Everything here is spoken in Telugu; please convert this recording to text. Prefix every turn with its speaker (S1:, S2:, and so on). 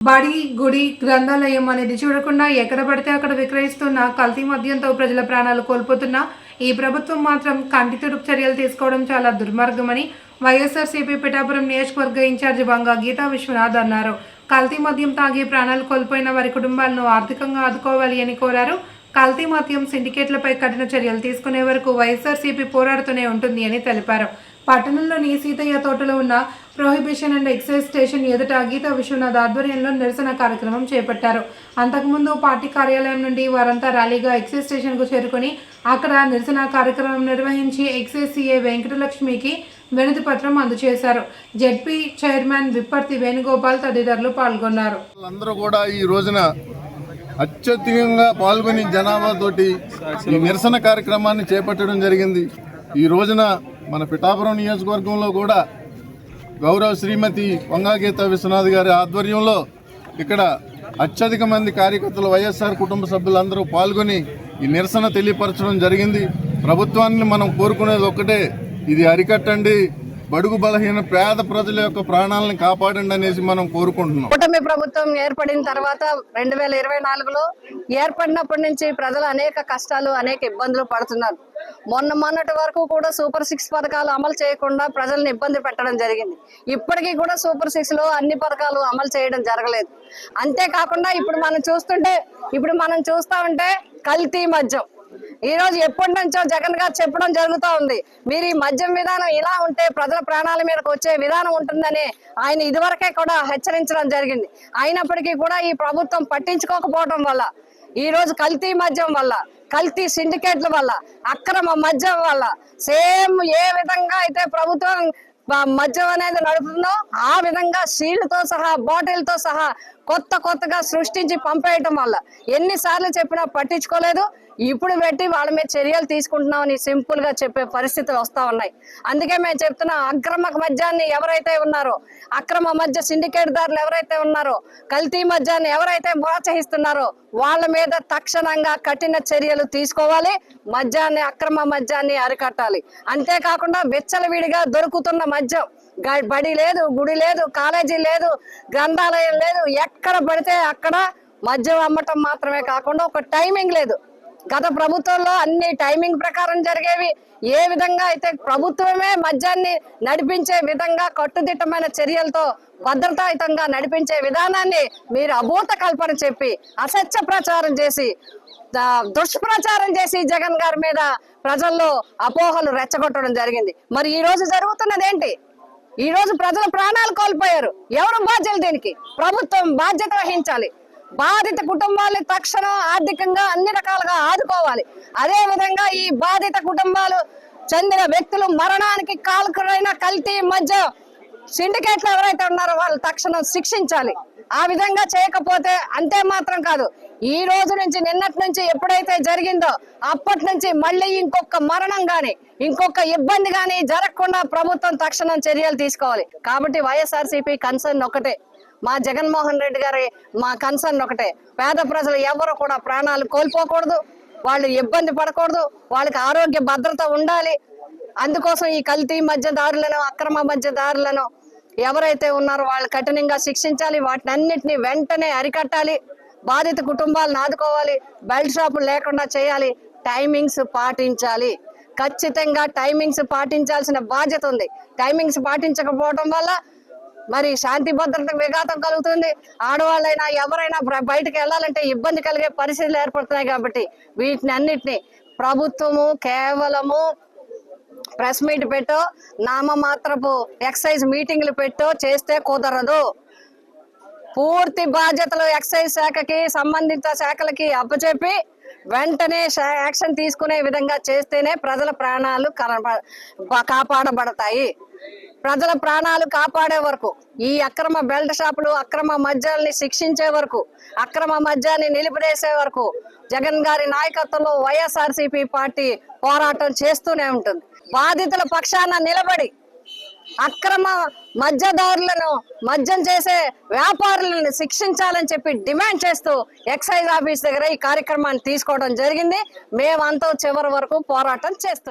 S1: బడి గుడి గ్రంథాలయం అనేది చూడకుండా ఎక్కడ పడితే అక్కడ విక్రయిస్తున్న కల్తీ మద్యంతో ప్రజల ప్రాణాలు కోల్పోతున్న ఈ ప్రభుత్వం మాత్రం కంటి తుడుపు చర్యలు తీసుకోవడం చాలా దుర్మార్గమని వైఎస్ఆర్సీపీ పిఠాపురం నియోజకవర్గ ఇన్ఛార్జి బంగా గీతా విశ్వనాథ్ అన్నారు. కల్తీ మద్యం తాగి ప్రాణాలు కోల్పోయిన వారి కుటుంబాలను ఆర్థికంగా ఆదుకోవాలి అని కోరారు. కల్తీ మద్యం సిండికేట్లపై కఠిన చర్యలు తీసుకునే వరకు వైఎస్ఆర్సీపీ పోరాడుతూనే ఉంటుంది అని తెలిపారు. పట్టణంలోని సీతయ్య తోటలో ఉన్న ప్రొహిబిషన్ అండ్ ఎక్సైజ్ స్టేషన్ ఎదుట గీత విశ్వనాథ్ ఆధ్వర్యంలో నిరసన కార్యక్రమం చేపట్టారు. అంతకుముందు పార్టీ కార్యాలయం నుండి వారంతా ర్యాలీగా ఎక్సైజ్ స్టేషన్కు చేరుకొని అక్కడ నిరసన కార్యక్రమం నిర్వహించి ఎక్సైజ్ సీఏ వెంకటలక్ష్మికి వినతి పత్రం అందజేశారు. జెడ్పీ చైర్మన్ విప్పర్తి వేణుగోపాల్ తదితరులు పాల్గొన్నారు.
S2: అందరూ కూడా ఈ రోజున అత్యధికంగా పాల్గొని జనాభాతోటి ఈ నిరసన కార్యక్రమాన్ని చేపట్టడం జరిగింది. ఈ రోజున మన పిఠాపురం నియోజకవర్గంలో కూడా గౌరవ శ్రీమతి వంగాగీత విశ్వనాథ్ గారి ఆధ్వర్యంలో ఇక్కడ అత్యధిక మంది కార్యకర్తలు వైఎస్ఆర్ కుటుంబ సభ్యులందరూ పాల్గొని ఈ నిరసన తెలియపరచడం జరిగింది. ప్రభుత్వాన్ని మనం కోరుకునేది ఒక్కటే ఇది అరికట్టండి. బడుగు బలహీన పేద ప్రజల యొక్క ప్రాణాలను కాపాడండి అనేసి మనం కోరుకుంటున్నాం.
S3: కూటమి ప్రభుత్వం ఏర్పడిన తర్వాత రెండు వేల ఇరవై నాలుగులో ఏర్పడినప్పటి నుంచి ప్రజలు అనేక కష్టాలు అనేక ఇబ్బందులు పడుతున్నారు. మొన్న మొన్నటి వరకు కూడా సూపర్ సిక్స్ పథకాలు అమలు చేయకుండా ప్రజల్ని ఇబ్బంది పెట్టడం జరిగింది. ఇప్పటికీ కూడా సూపర్ సిక్స్లో అన్ని పథకాలు అమలు చేయడం జరగలేదు. అంతేకాకుండా ఇప్పుడు మనం చూస్తుంటే ఇప్పుడు మనం చూస్తా ఉంటే కల్తీ మద్యం. ఈ రోజు ఎప్పటి నుంచో జగన్ గారు చెప్పడం జరుగుతూ ఉంది. మీరు ఈ మద్యం విధానం ఇలా ఉంటే ప్రజల ప్రాణాల మీదకి వచ్చే విధానం ఉంటుందని ఆయన ఇదివరకే కూడా హెచ్చరించడం జరిగింది. అయినప్పటికీ కూడా ఈ ప్రభుత్వం పట్టించుకోకపోవడం వల్ల ఈ రోజు కల్తీ మద్యం వల్ల కల్తీ సిండికేట్ల వల్ల అక్రమ మద్యం వల్ల సేమ్ ఏ విధంగా అయితే ప్రభుత్వం మద్యం అనేది నడుపుతుందో ఆ విధంగా సీల్తో సహా బాటిల్తో సహా కొత్త కొత్తగా సృష్టించి పంపేయటం వల్ల. ఎన్నిసార్లు చెప్పినా పట్టించుకోలేదు. ఇప్పుడు పెట్టి వాళ్ళ మీద చర్యలు తీసుకుంటున్నామని సింపుల్గా చెప్పే పరిస్థితులు వస్తా ఉన్నాయి. అందుకే మేము చెప్తున్నా అక్రమ మద్యాన్ని ఎవరైతే ఉన్నారో అక్రమ మద్య సిండికేట్ దారులు ఎవరైతే ఉన్నారో కల్తీ మద్యాన్ని ఎవరైతే ప్రోత్సహిస్తున్నారో వాళ్ళ మీద తక్షణంగా కఠిన చర్యలు తీసుకోవాలి. మద్యాన్ని అక్రమ మద్యాన్ని అరికట్టాలి. అంతేకాకుండా విచ్చలవిడిగా దొరుకుతున్న మద్యం బడి లేదు గుడి లేదు కాలేజీ లేదు గ్రంథాలయం లేదు. ఎక్కడ పడితే అక్కడ మద్యం అమ్మటం మాత్రమే కాకుండా ఒక టైమింగ్ లేదు. గత ప్రభుత్వంలో అన్ని టైమింగ్ ప్రకారం జరిగేవి. ఏ విధంగా అయితే ప్రభుత్వమే మద్యాన్ని నడిపించే విధంగా కట్టుదిట్టమైన చర్యలతో భద్రతాయుతంగా నడిపించే విధానాన్ని మీరు అభూత కల్పన చెప్పి అసత్య ప్రచారం చేసి దుష్ప్రచారం చేసి జగన్ గారి మీద ప్రజల్లో అపోహలు రెచ్చగొట్టడం జరిగింది. మరి ఈ రోజు జరుగుతున్నది ఏంటి? ఈ రోజు ప్రజలు ప్రాణాలు కోల్పోయారు. ఎవరు బాధ్యులు దీనికి? ప్రభుత్వం బాధ్యత వహించాలి. బాధిత కుటుంబాలు తక్షణం ఆర్థికంగా అన్ని రకాలుగా ఆదుకోవాలి. అదే విధంగా ఈ బాధిత కుటుంబాలు చెందిన వ్యక్తులు మరణానికి కాల్కురైన కల్తీ మధ్య సిండికేట్లు ఎవరైతే ఉన్నారో వాళ్ళు తక్షణం శిక్షించాలి. ఆ విధంగా చేయకపోతే అంతే మాత్రం కాదు. ఈ రోజు నుంచి నిన్నటి నుంచి ఎప్పుడైతే జరిగిందో అప్పటి నుంచి మళ్ళీ ఇంకొక మరణం గాని ఇంకొక ఇబ్బంది గాని జరగకుండా ప్రభుత్వం తక్షణం చర్యలు తీసుకోవాలి. కాబట్టి వైఎస్ఆర్సీపీ కన్సర్న్ ఒకటే. మా జగన్మోహన్ రెడ్డి గారి మా కన్సర్న్ ఒకటే. పేద ప్రజలు ఎవరు కూడా ప్రాణాలు కోల్పోకూడదు. వాళ్ళు ఇబ్బంది పడకూడదు. వాళ్ళకి ఆరోగ్య భద్రత ఉండాలి. అందుకోసం ఈ కల్తీ మధ్యదారులను అక్రమ మధ్యదారులను ఎవరైతే ఉన్నారో వాళ్ళు కఠినంగా శిక్షించాలి వాటిని అన్నింటినీ వెంటనే అరికట్టాలి బాధిత కుటుంబాలను ఆదుకోవాలి బెల్ట్ షాపులు లేకుండా చేయాలి టైమింగ్స్ పాటించాలి. ఖచ్చితంగా టైమింగ్స్ పాటించాల్సిన బాధ్యత ఉంది. టైమింగ్స్ పాటించకపోవడం వల్ల మరి శాంతి భద్రతకు విఘాతం కలుగుతుంది. ఆడవాళ్ళైనా ఎవరైనా బయటకు వెళ్ళాలంటే ఇబ్బంది కలిగే పరిస్థితులు ఏర్పడుతున్నాయి కాబట్టి వీటిని అన్నిటినీ ప్రభుత్వము కేవలము ప్రెస్ మీట్ పెట్టో నామమాత్రపు ఎక్సైజ్ మీటింగ్లు పెట్టో చేస్తే కుదరదు. పూర్తి బాధ్యతలు ఎక్సైజ్ శాఖకి సంబంధిత శాఖలకి అప్పచెప్పి వెంటనే యాక్షన్ తీసుకునే విధంగా చేస్తేనే ప్రజల ప్రాణాలు కాపాడబడతాయి. ప్రజల ప్రాణాలు కాపాడే వరకు ఈ అక్రమ బెల్ట్ షాపులు అక్రమ మద్యాల్ని శిక్షించే వరకు అక్రమ మద్యాన్ని నిలిపివేసే వరకు జగన్ గారి నాయకత్వంలో వైఎస్ఆర్సీపీ పార్టీ పోరాటం చేస్తూనే ఉంటుంది. బాధితుల పక్షాన నిలబడి అక్రమ మద్యదారులను మద్యం చేసే వ్యాపారులను శిక్షించాలని చెప్పి డిమాండ్ చేస్తూ ఎక్సైజ్ ఆఫీస్ దగ్గర ఈ కార్యక్రమాన్ని తీసుకోవడం జరిగింది. మేమంతా చివరి వరకు పోరాటం చేస్తాం